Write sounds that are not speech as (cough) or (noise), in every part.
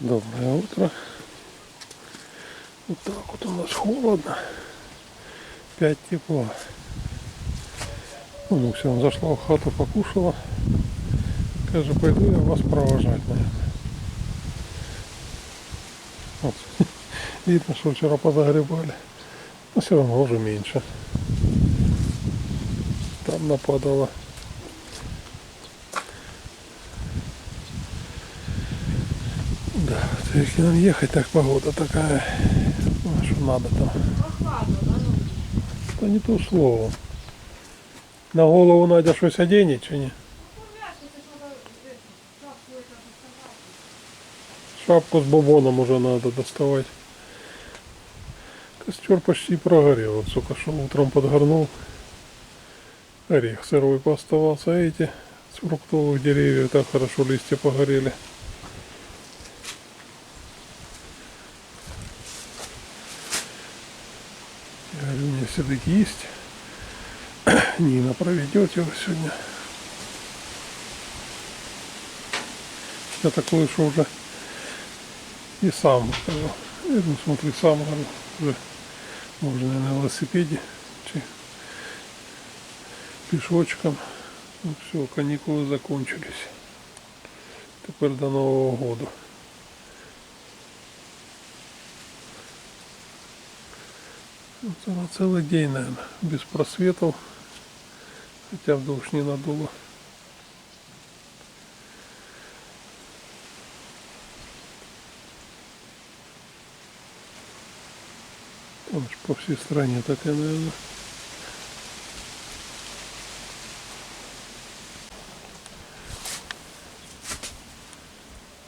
Доброе утро. Вот так вот у нас холодно. 5 тепла. Ну, Муся он зашла в хату, покушала. Каже, пойду я вас провожать, наверное. Вот. (laughs) Видно, что вчера позагребали. Но все равно уже меньше. Там нападало. Да, то если нам ехать, так погода такая, ну, что надо там. Да, не то слово. На голову Надя щось одене, чи ні? Шапку с бобоном уже надо доставать. Костер почти прогорел. Вот только что утром подгорнул. Орех сырой пооставался. А эти с фруктовых деревьев так хорошо листья погорели. Я все-таки есть. (coughs) Нина проведет его сегодня. Я такое, что уже и сам скажу. Я ну, смотри, сам говорю, уже можно на велосипеде, чи пешочком. Ну все, каникулы закончились. Теперь до Нового года. Ну, це на целый день, наверное, без просветов. Хотя в душ не надуло. Там ж по всей стране такая, наверное.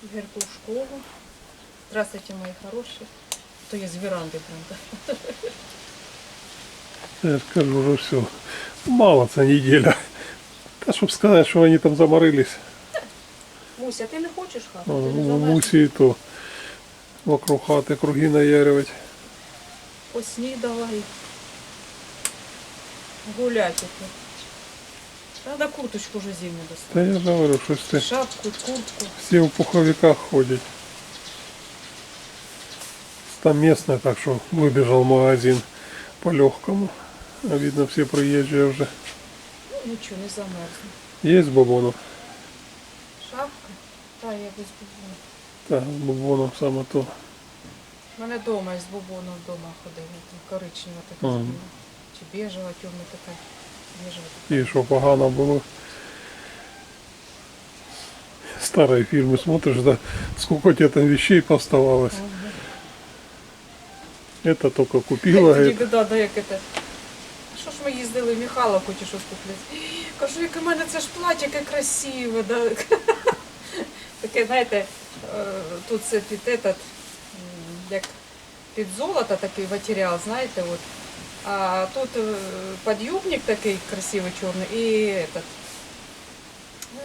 Игорьку в школу. Здравствуйте, мои хорошие. То я с веранды прям Я ж кажу, уже все. Мало це неделя. Та щоб сказати, що вони там заморились. Муся, ти не хочеш хату? Ну, Ти не ну, замерзла? мусі і то вокруг хати круги наярювати. Поснідала і гулять тут. Надо курточку вже зимню Та достати. я ж говорю, щось ти. Шапку, куртку. Всі в пуховиках ходять. Там местное, так что выбежал в магазин по легкому. А видно, все приезжие уже. Ну нічого, не замерзну. Есть бабонов? Шапка? Та я без бубону. Да, с бабоном саме то. У мене вдома з бубоном вдома ходила. Там коричнева така Ага. збила. Чи бежева, темна така. Бежева така. І що погано було. Старые фильмы смотришь, да, сколько тебе там вещей поставалось. Это только купила, Тоді это. біда, да, як це. Що ж ми їздили в Михайловку чи щось купляти? Кажу, яке в мене це ж плаття, яке красиве. Да? (laughs) Таке, знаєте, е, тут це під этот, м, як під золото такий матеріал, знаєте, от. А тут е, підйомник такий красивий чорний і этот,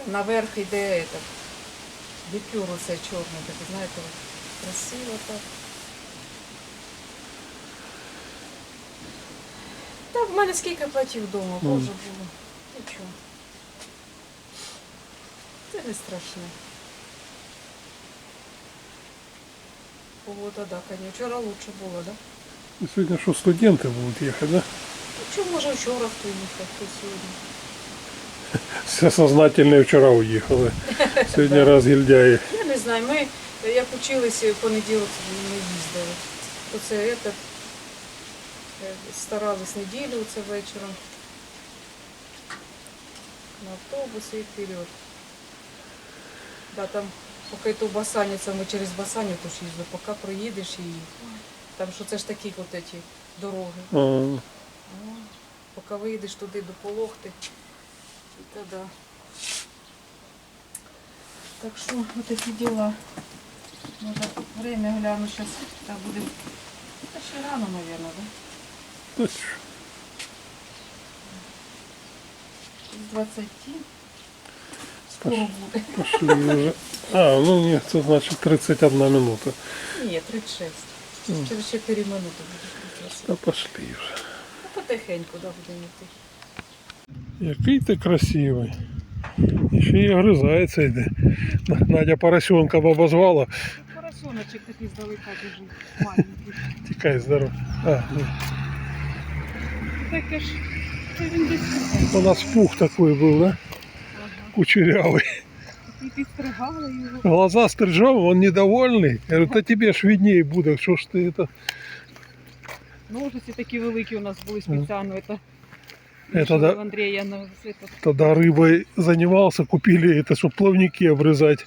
наверх йде этот, декюр оце чорний, такий, знаєте, от, красиво так. Та в мене скільки платів вдома, Ну. боже було. Нічого. Це не страшне. Погода, да, конечно. Вчора лучше було, да? И Сегодня что, студенты будут ехать, да? Ну, чому може вчора хто їхав, хто сьогодні? Все сознательные вчера уехали. Сегодня разгильдяи. Я не знаю, ми як училися в понеділок не їздили. То це этот, е, старались неділю це вечором. На автобуси і вперед. Да, там, поки то Басаніця, ми через Басаню то ж їздили, поки проїдеш і там що це ж такі от ці дороги. О, Поки вийдеш туди до Полохти, і тоді. Так що ось такі діла. Може время гляну зараз, так буде. Та ще рано, мабуть, да? да чё. З 20 скоро буде. Пошли уже. А, ну нет, это значит 31 минута. Ні, 36. Мгм. Через 4 минути буде. якраз. Да пошли уже. Ну, потихеньку, да, будемо йти. Який ти красивий. І ще й огризається йде. Надя поросенка б обозвала. Поросенок Лисоночек такий здалека біжить, маленький. Тікай здоров. А, ну. Таке ж, це він десь тут. У нас пух такой был, да? Ага. Кучерявый. І підстригали його. Глаза стрижем, он недовольный. Я говорю, да тебе ж видней будет, что ж ты это... Ножиці такі великі у нас були спеціально. Это, Это да. Андрія на це, Тогда рыбой занимался, купили это, чтобы плавники обрезать.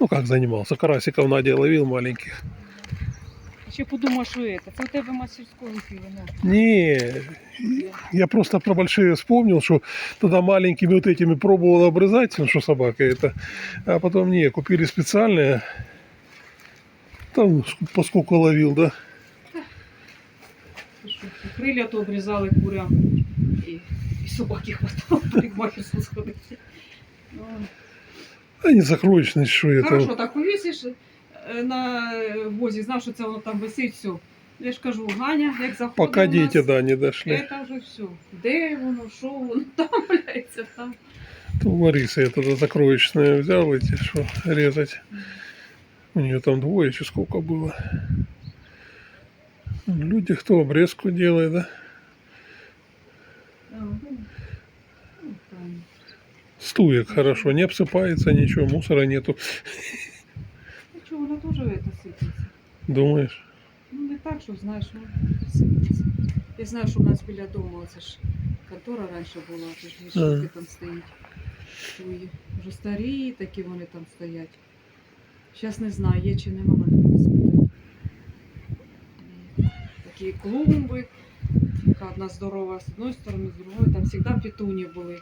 Ну как занимался, карасиков Надя ловил маленьких. Ще подумав, що це. Це у тебе мастерською вона. Не, я просто про большие вспомнил, что тогда маленькими вот этими пробовал обрезать, ну что собака это, а потом не, купили специальные, там ск- поскольку ловил, да, Ти що, і Крилля то обрізали курям. І, і собаки хватало в парикмахерську сходити. Ну, а не закроечность, что это. Хорошо, так повісиш е, на возі, знав, що це воно там висить, все. Я ж кажу, Ганя, як заходить Пока дети, да, не дошли. це вже все. Де воно, що воно, (laughs) там валяється, там. То у Ларисы я тогда закроечные взял эти, что резать. У нее там двое, еще сколько было. Люди, кто обрезку делает, да? А, ну, ну. Стуек хорошо, не обсыпается ничего, мусора нету. Ну чого, воно теж это сипеться. Думаешь? Ну не так, що знаєш, ну сипеться. Я знаю, що у нас біля дому, це ж контора раніше була, це ж мішки там стоїть. Твої. Вже старі такі вони там стоять. Зараз не знаю, є чи нема, надо спитати. Такі клумби, така одна здорова з одної сторони, з другої. Там завжди петуні були.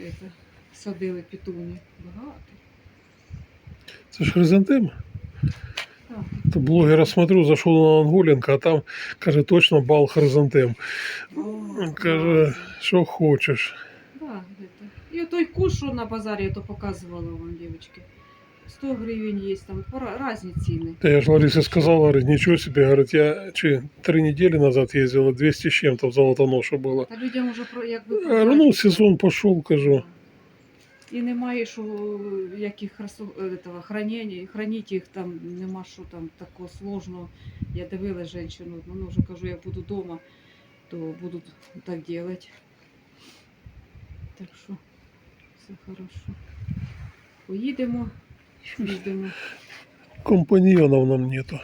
Это, садили петуні. Багато. Это ж хризантема. Так. То блогера смотрю, зашел на Анголенко, а там, каже, точно бал хризантем. О, Каже, класно. що хочеш. Да, это. И той куш, що на базарі, я то показувала вам, девочки. 100 гривень є, там пора- різні ціни. Да я же Ларисе сказал, говорит, ничего себе, говорит, я че, три недели назад ездил, на 200 с чем-то в Золотоноше было. Та людям вже про якби Я говорю, ну, сезон пошел, кажу. І немає, що яких красу, этого, хранення, хранити їх там нема що там такого сложного. Я дивилась женщину, ну вже кажу, я буду вдома, то буду так делать. Так що все хорошо. Поїдемо, їдемо. Компаньонов нам нету.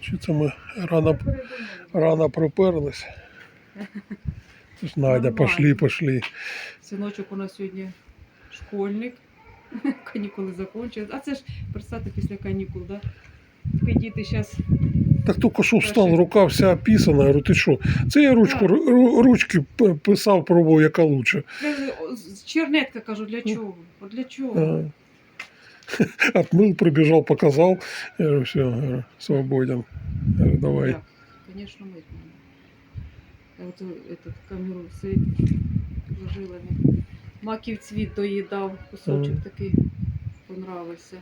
Что-то мы рано, рано проперлись. (laughs) Ж Надя, пошли, пошли. Синочок у нас сьогодні школьник. (laughs) Канікули закінчились. А це ж представте після канікул, да? Такі діти зараз Так только що встал, Хорошо. рука вся описана. Я говорю, ти що? Це я ручку, ру- ру- ручки п- писав, пробував, яка лучше. чернетка кажу, для чого? От для чого? А. Отмыл, (laughs) пробежал, показал. Я говорю, все, говорю, свободен. Я говорю, давай. Так, Конечно, мыть надо. Я вот э, этот камеру цвіт вложила. мені. Маків цвіт доїдав, кусочок Ага. такий понравився.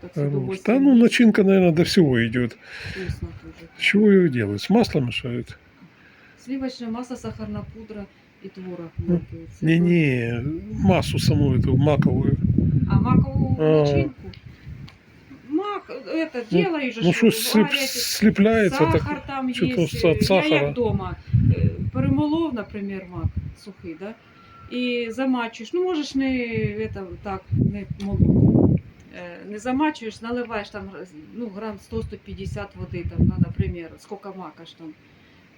Так з Хорош. удовольствием. Да ну начинка, наверное, до всего идет. Вкусно тоже. С чего ее делают? С маслом мешают? Сливочное масло, сахарная пудра и творог. Ну, мелкий. Це Не-не, массу саму эту маковую. А макову А. начинку? Мак, это, Ну, делаешь же, Ну что, что слип, слепляется сахар так. там что-то есть. с- от Я сахара. як дома перемолов, наприклад, мак сухий, да? І замачуєш. Ну, можеш не это, так, не молоть. Е, Не замачуєш, наливаєш там ну, грам 100-150 води, там, на, наприклад, скільки макаш там.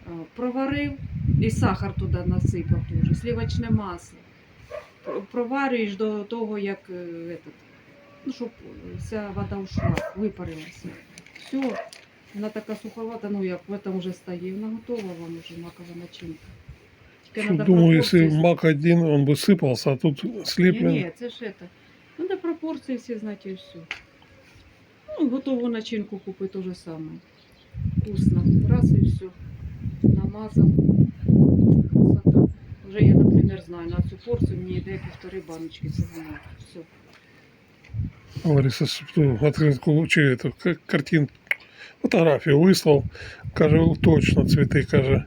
Е, Проварив і сахар туди насипав дуже, сливочне масло. Про- Проварюєш до того, як е, этот, ну, щоб вся вода ушла, випарилася. Все, вона така суховата, ну як в этом уже стає. Вона готова вам уже макова начинка. Тільки Что, надо думаю, если пропорції мак один, он бы сыпался, а тут ні, слеплен. ні, це ж это. Надо пропорції всі знати і все. Ну, готову начинку купи то же саме. Вкусно. Раз і все. Намазав. Красота. Вже я, наприклад, знаю, на цю порцію мені йде півтори баночки цього маку. Все. Лариса что, открытку, че эту к- картин, фотографию выслал. Каже, точно цветы, каже.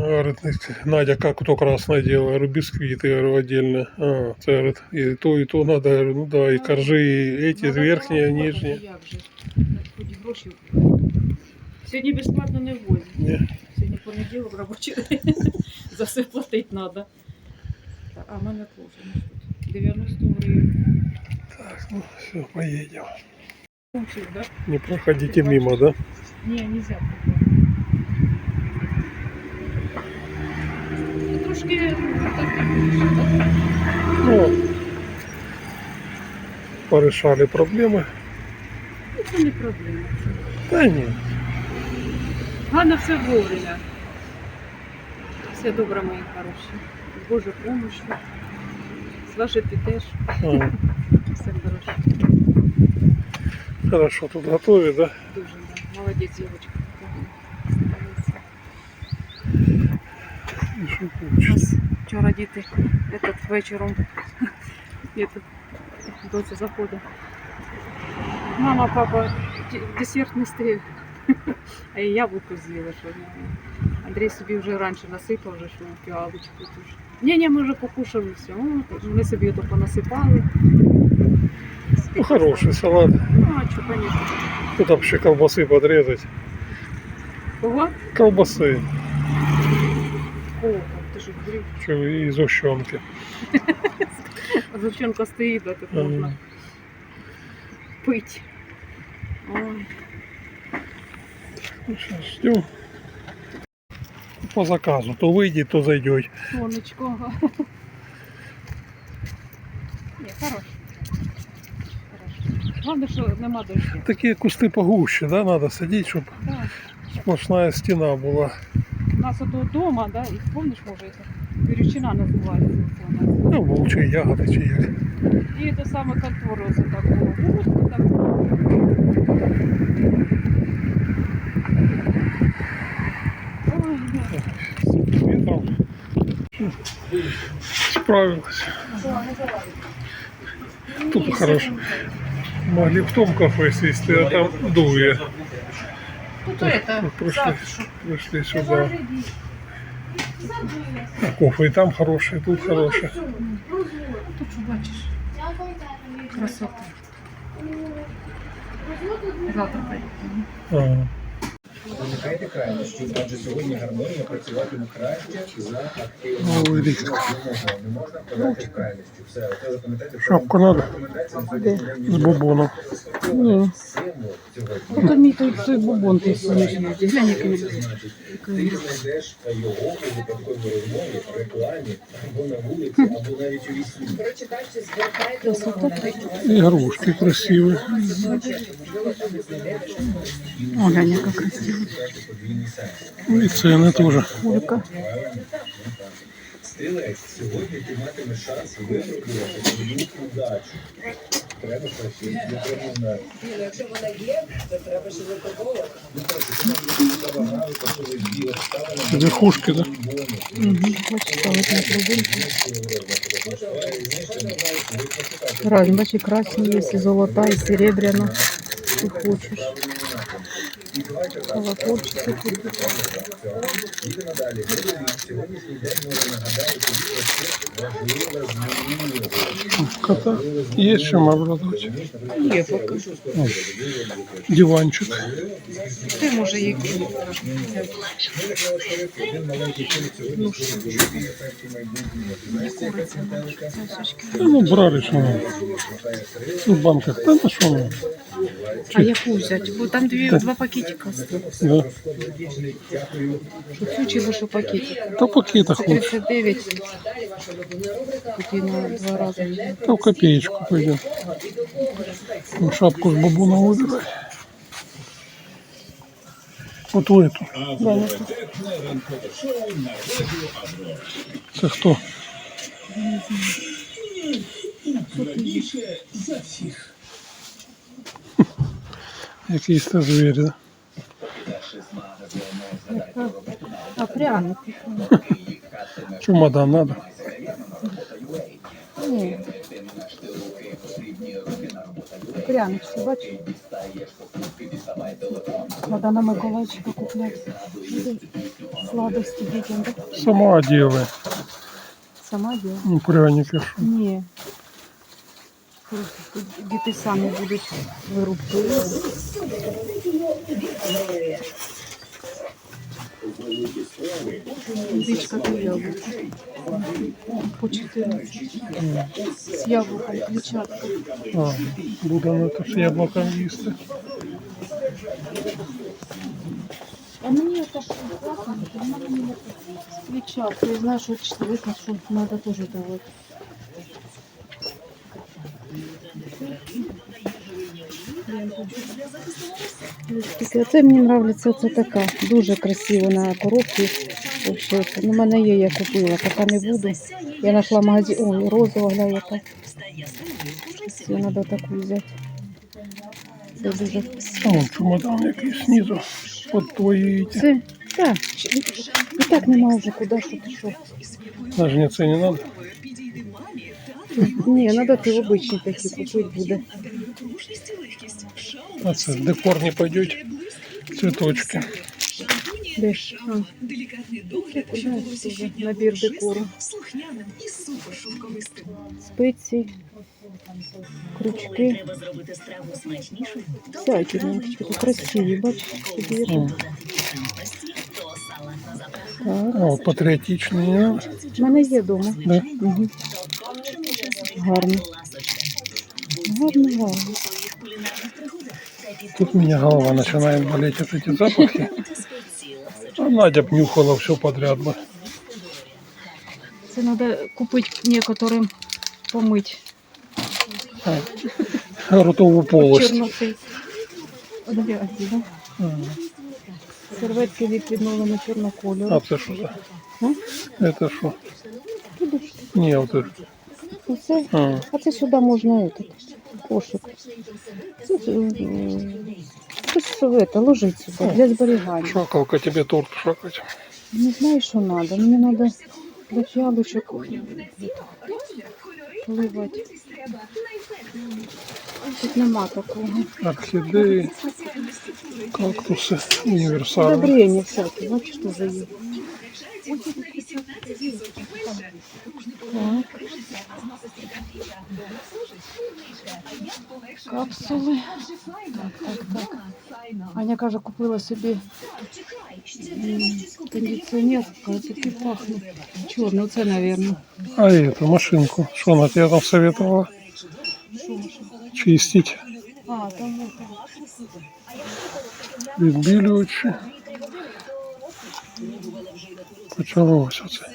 Говорит, Надя, как то красное дело? Я говорю, бисквиты, я говорю, отдельно. А, це, говорит, и то, и то надо. Я говорю, ну да, и коржи, и эти, Надо верхние, заробляти, нижние. Як же? Хоч гроші. Сьогодні безплатно не ввозять. Не. Сьогодні понеділок робочий день. (laughs) За все платити треба. А в мене теж. 90 гривень. Так, ну все, поедем. Кончив, да? Не проходите мимо, да? Ні, нельзя. Ну, Трошки так, Ну, порешали проблемы. ну, це не проблема. Да нет. Головне все вовремя. Все добре, мої хороші. З Божою помощью. З вашою підеш. А, Все хорошо. хорошо, тут готовят, да? Дуже, да. Молодець, дівчинка. И что У получится? нас вчора діти этот, вечором (laughs) этот, доця заходить. Мама, папа, ді- десерт не стиг. (laughs) А я яблуко з'їла, що ну, Андрій собі вже раніше насипав, вже, що фіалочку теж. Ні, ні, ми вже покушали все. О, так Ми собі то понасипали. Ну, хороший салат. Ну, а що, конечно. Тут вообще колбасы подрезать. Кого? Колбасы. Кого? Ти що, говорив? Чё, и сгущенки. Зовченка (laughs) стоїть, да, тут можна М. пити. Ой. Ну, сейчас ждем. По заказу. То выйдет, то зайдет. Сонечко. ага. Ні, хорошо. Хорошо. Головне, що нема дождя. Такие кусты погуще, да, надо садить, чтобы Да. сплошная стена была У нас ото вдома, да, і помниш, може, це Пірючина називається. Це у нас. Ну, волчі ягоди чи як. І те саме контори оце так було. Густо так було. Ой, да. Ветром. Справилась. Тут хорошо. Могли в том кафе сесть, а там дует. Тут это, Пришли, пришли сюда. А кофе и там хороший, и тут хороший. тут що бачиш? Красота. Завтра поїдемо. А, Уникайте крайнощів, адже сьогодні гармонія працюватиме краще за активну Новий рік. Не можна подати в крайнощі. Все, оце запам'ятайте. Шапку надо Рекомендація на сьогоднішній день с бубоном. Ні. символ сьогодні. Ото мій той, той бубон, той сонячний. Глянь, який він. Це значить, ти знайдеш його у випадковій розмові, рекламі, або на вулиці, або навіть у вісні. Игрушки красивые. О, глянь, яка красива. Подвійний сенс. Ну и цены тоже. Кулька. Стрілець, сьогодні ти матимеш шанс випробувати свою удачу. Треба щось, я треба знати. Якщо вона є, то треба ж випробовувати. Ну, так, ти навіть не забагали, то що ви біла ставили, Верхушки, да? Разні, бачи, красні є, і золота, і серебряна. Ти хочеш. Колокольчики тут. Їде надалі. Сьогоднішній день може нагадати тобі про щось важливе з минулого. Кота. Есть чем обрадовать. Є поки. Диванчик. Ти може які. Один маленький чоловік сьогодні створить великий ефект у майбутньому. Ти знаєш, це ефект метелика? Да ну брали что надо. Ну, в банках. Да на что надо? А яку взяти? Бо там дві, два пакетика. Да. Що чи лише пакетик? Да в пакетах Це лучше. 39. Тоді на два рази. Да в копеечку пойдем. Ну, шапку с бабуна выбирай. Вот в эту. Це хто? Якийсь це звір, да? А пряники? Чемодан надо. Ні. Прянички, бачиш? Надо на Миколайчика купляти. сладості дітям, так? Сама делай. Сама діла? Ну, пряники. шо. Ні. Просто тут діти самі будуть вирубки. Дичка та яблуко. По 14. З яблуком клетчатка. А, буду на это с яблоком їсти. А мені це ж класно, вона мені з клетчаткою. Знаєш, от видно, що треба теж давати. Таке, Це мені подобається, це така дуже красиво на коробці. Вообще, це, ну, в мене є, я купила, поки не буду. Я знайшла магазин, ой, розова, гля, яка. Це треба таку взяти. Це дуже Вон чемодан якийсь знизу. Под твої эти. Це так. І так нема вже куди що ти що. Ножницы не надо. Ні, треба ти обичні такі купити буде. Оце декорні пойдуть цвіточки. Десь, а. Десь, набір декору. Спиці, крючки. Всякі ну, лампочки, красиві, бачите? О, патріотичні. У мене є вдома. Да? Угу. Гарно. Гарно, гарно. Тут у меня голова начинает болеть от эти запахи. А Надя б нюхала все подряд бы. Це треба купити некоторим помити. А, Ротовую полость. Чорноти. От грязі, да? М. Серветки від відновлено чорного А кольору. це що за? А? Это что? Подушки. Не, вот это. Оце, А, а це сюди можна этот, кошик. Це, е, це ж это, ложить сюди для зберігання. шакалка тебе торт шакать. Не знаю, що треба. Мені треба для фіалочок поливати. Тут нема такого. Орхидеи, кактусы, универсальные. Удобрення всякі, бачиш, теж є. Так. Капсули. Так, так, так. Аня каже, купила собі м, кондиціонер, каже, такий пахне. Чорний, оце, мабуть. А эту машинку, что она тебе там советовала? Чистить. А, там вот. Відбілюючи. Почалося це.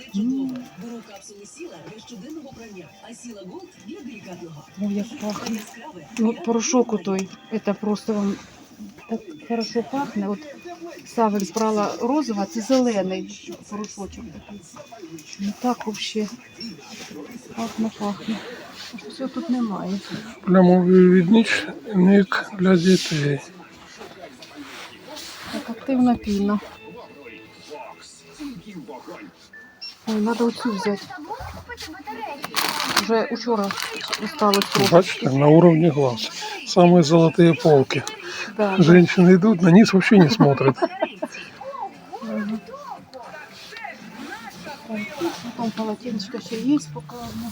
Ой, як пахне. Ну, порошок той, это просто вам так хорошо пахне. От Савик брала розовий, а це зелений порошочок. Ну так вообще пахне, пахне. Все тут немає. Плямовий віднічник для дітей. Так активна піна. Ой, треба оцю взяти. Вже учора осталось. Бачите, на уровне глаз. Самые золотые полки. Да. Женщины идут, на низ вообще не смотрят. Потом полотенечко ще є, поки одне.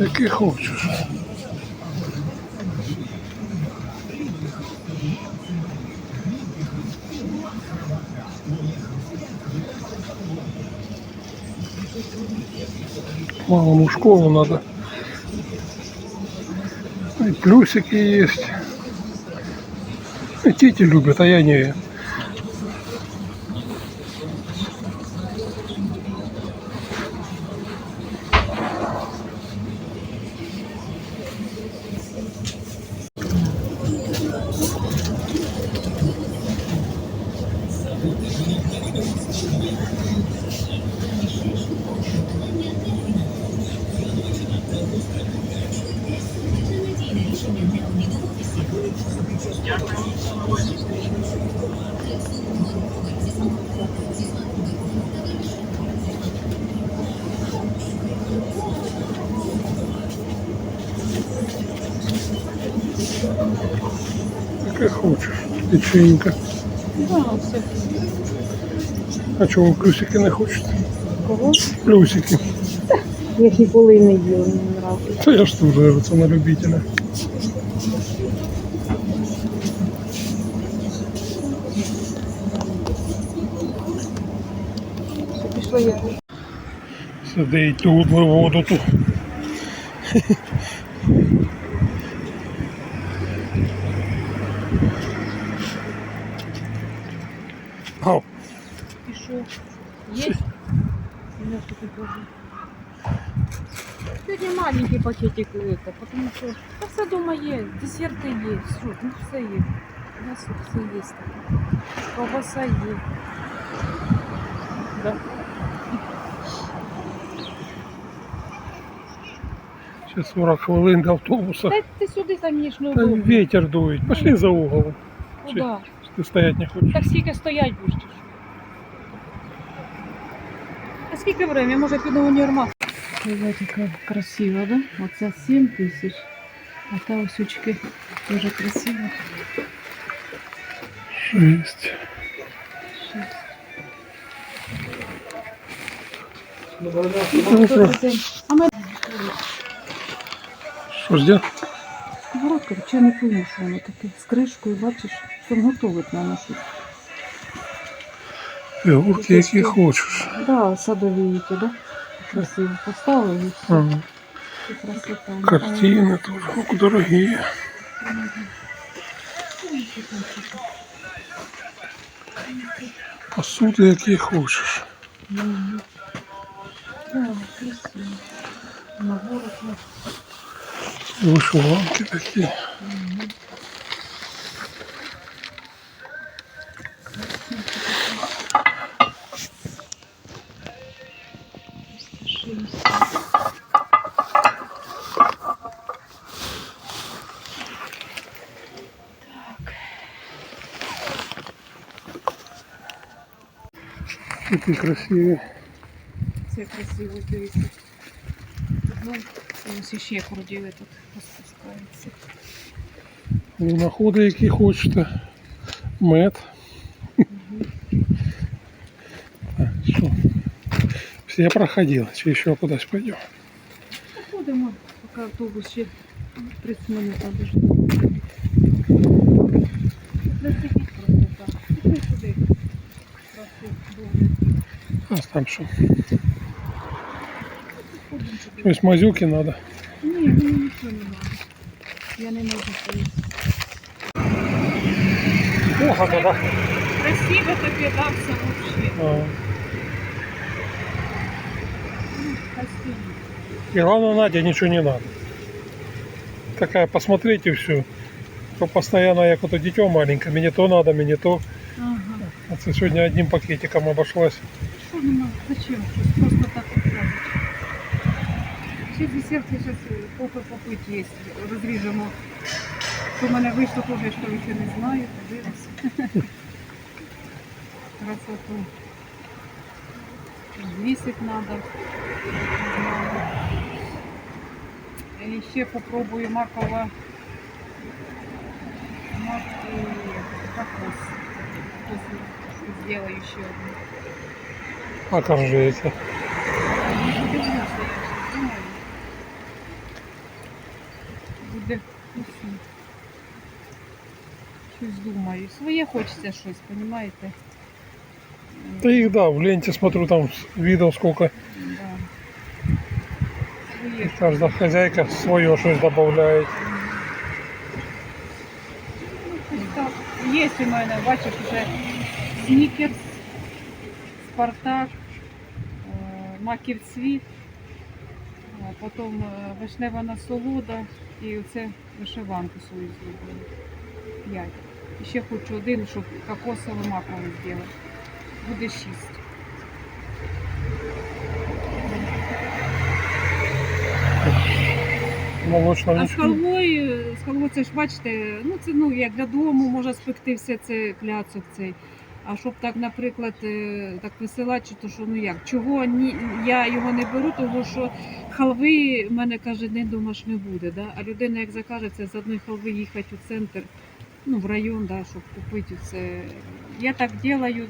Який хочеш. Малому школу надо. И плюсики есть. И дети любят, а я не. Печенька. Да, все. А чого плюсики не хочете? Кого? Плюсики. Я ніколи і не їла, мені не нравиться. Та я ж теж це на любителя. Пішла я. Сидить тут воду тут. Покажу. Сьогодні маленький пакетик это, потому что да все дома є, десерти є, все, ну все є. У нас все таке. Ковбаса є. Да. Ще 40 хвилин до автобуса. Та ти сюди там їж Та неудобно. ветер дует. Пошли за угол. Куда? Ты стоять не хочешь. Так скільки стоять будеш? скільки время? Може піду в універмаг? Ось така красива, да? Оця 7 тисяч. А та ось очки дуже красива. Шесть. А ми Що ж, сковородка, чи я не пойму, що воно таке. З кришкою, бачиш, там готовить на нашу. Фігурки, які хочеш. Да, садові які, да? Красиво. Поставили і все. Ага. І красота. Картины тоже ох, дорогие. Посуди, які хочеш. Мгм. Да, красиво. Наборы Вишиванки такі. Такі красиві. Це красиво, дивіться. Ну, ось ще круділи тут розпускаються. Луноходи, які хочете. Мед. Так, що? Все проходили, чи ще кудись пойдемо. Ходимо, поки автобус ще 30 минут буде. А там що? Ходимо сюди. Щось мазюки треба. Ні, мені нічого не треба. Я не можу поїсти. Плохо тогда. Красиво таке дався взагалі. А, Красиво. И главное, Надя, ничего не надо. Такая, посмотрите все. То постоянно як ото дитё маленькое, мне то надо, мне то. Ага. А це сьогодні одним пакетиком обошлась. Що нема? Зачем? Щось просто так виходить. Ще десерти зараз попи попити є. Розріжемо. Що в мене вийшло, теж я що ще не знаю. Подивимось. (laughs) Красоту. Звісить треба. І ще попробую макова. Мак і кокос. Сделаю ще одну. А коржейка. Буде вкусно. Щось думаю. Своє хочеться щось, розумієте? Да их, да, в ленте смотрю, там видов сколько. Да. Своє. И каждая хозяйка свое что-то добавляет. Ну, щось так. Є у мене, бачиш, вже снікерс, Спартак, е, маків цвіт, потім е, вишнева насолода і оце вишиванку свою зробила. П'ять. І ще хочу один, щоб кокосовий маковий зробити. Буде шість. Молочного А з халвою, з халвою це ж бачите, ну це ну як для дому можна спекти все це кляцок цей. А щоб так, наприклад, е, так висилати, то що ну як, чого ні, я його не беру, тому що халви в мене каже, день дома ж не буде. Да? А людина, як закаже, це з одної халви їхати у центр, ну, в район, да, щоб купити це. Я так роблю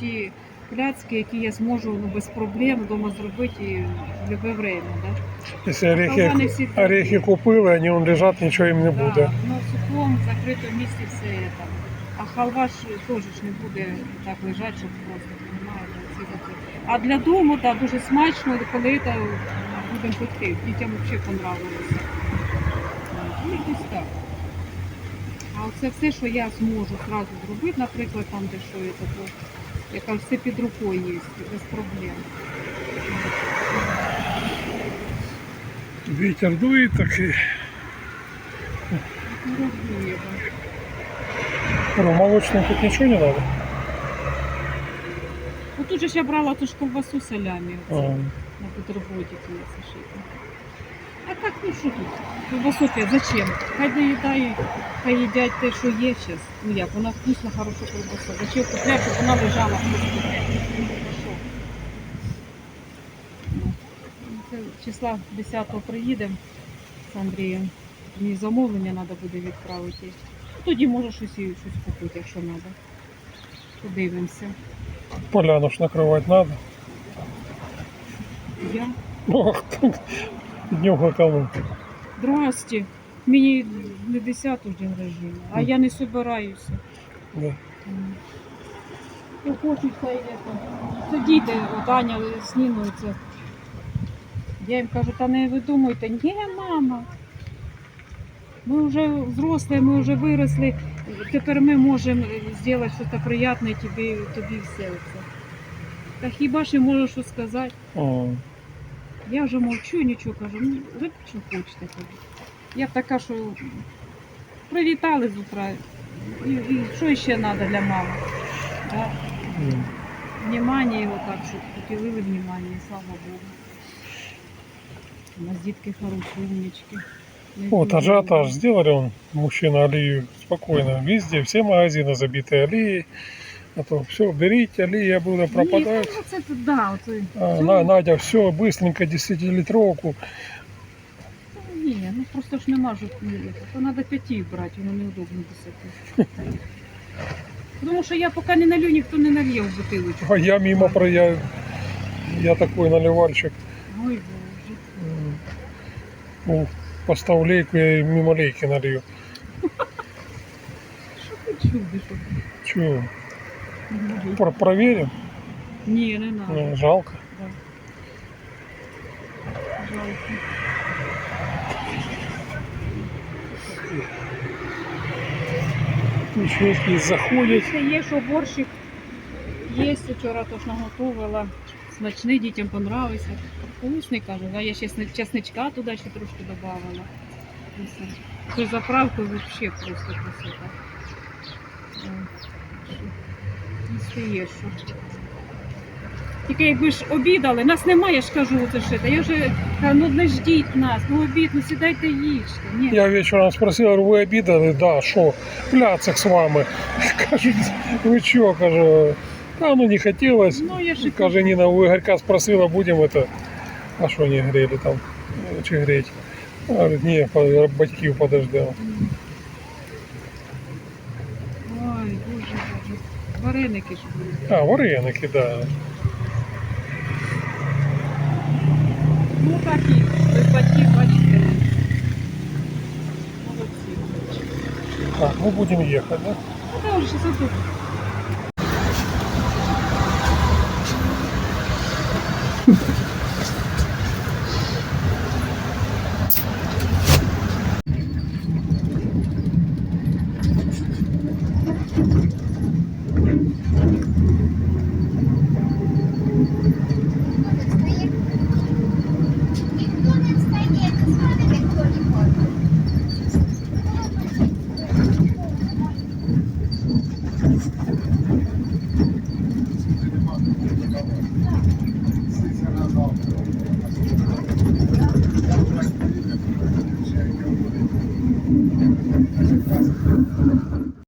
ті пляцки, які я зможу ну, без проблем вдома зробити і в будь-яке время. Да? Не орехи, всі орехи купили, они вон лежат, ничего им не будет. Да, ну, сухом в закритому місці все це. А халва ж теж не буде так лежати, щоб просто ці. А для дому так, дуже смачно, коли це будемо пекти. Дітям взагалі понравилося. Ну, якось так. А оце все, що я зможу одразу зробити, наприклад, там, де що є, то я кажу, все під рукою є, без проблем. Ветер дует, так и Ну, да. Ну, молочным тут ничего не надо. Ну тут же ж я брала ту ж. А, оце. на бутербродик є сушити. А так, ну що тут? Колбасу зачем? Хай доїдають, хай їдять те, що є зараз. Ну як, вона вкусна, хороша колбаса. Зачем купляти, щоб вона лежала просто. Ну, що? Ну, це числа 10-го приїдемо з Андрієм. Мені замовлення треба буде відправити. Тоді може щось і щось купити, якщо треба. Подивимося. поляну ж накрывать надо. Я ах, днем кому. Здрасте. Мені не 10 день рождения, а я не собираюся. Да. Я хочу хай это. Сидіти, от Аня це. Я їм кажу, та не ви думайте, ні, мама. Ми вже взрослі, ми вже виросли. Тепер ми можемо зробити щось приємне тобі, тобі все це. Та хіба ж я можу що сказати? А, Я вже мовчу, нічого кажу. Ну, робіть, що хочете. кажу. Я така, що привітали з утра. І, і що ще треба для мами? Да? м. Внимание його так, щоб поділили внимание, слава Богу. У нас дітки хороші, умнички. Не Вот знаю. ажиотаж сделали он, мужчина аллею спокойно. Везде, все магазины забиты аллеей. А то все, берите, аллея буде пропадать. Ні, ну, це, тут, да, оце, А, цього- на, Надя, все, быстренько 10-литровку. Ні, ну просто ж нема ж, ну, то треба п'яти брати, воно неудобно десяти. Тому що я поки не налю, ніхто не нальє в бутилочку. А я мимо про я, я такой наливальщик. Ой, Боже. М. Ну, поставь лейку, я и мимо лейки налью. Що ти чудиш? Чего? Про проверим? Ні, не надо. Ну, жалко. Да. Жалко. Ничего заходит. Ще є, що борщик є, вчора тож наготовила. Смачний, дітям понравився. Вкусний, кажу, да? я ще сни- чесничка туди ще трошки додавала. Цю заправку взагалі просто красота. Їсти є що. Тільки якби ж обідали, нас немає, я ж кажу, це ще. Та я вже кажу, ну не ждіть нас, ну обід, ну сідайте їжте. Ні. Я вечером спросил, говорю, вы обидали? Да, что? Пляцик с вами. (laughs) Кажуть, вы чё, кажу, да, ну не хотелось. Ну, я ж і Каже, Ніна, у Ігорька спросила, будем это, а що не грели там, чи греть? А, Говорит, ні, по- батьків подождав. Ой, боже, боже. Вареники ж будуть. А, вареники, да. Ну такі, без батьків, бачите. Молодці. Так, мы будем ехать, да? Ну, та вже тут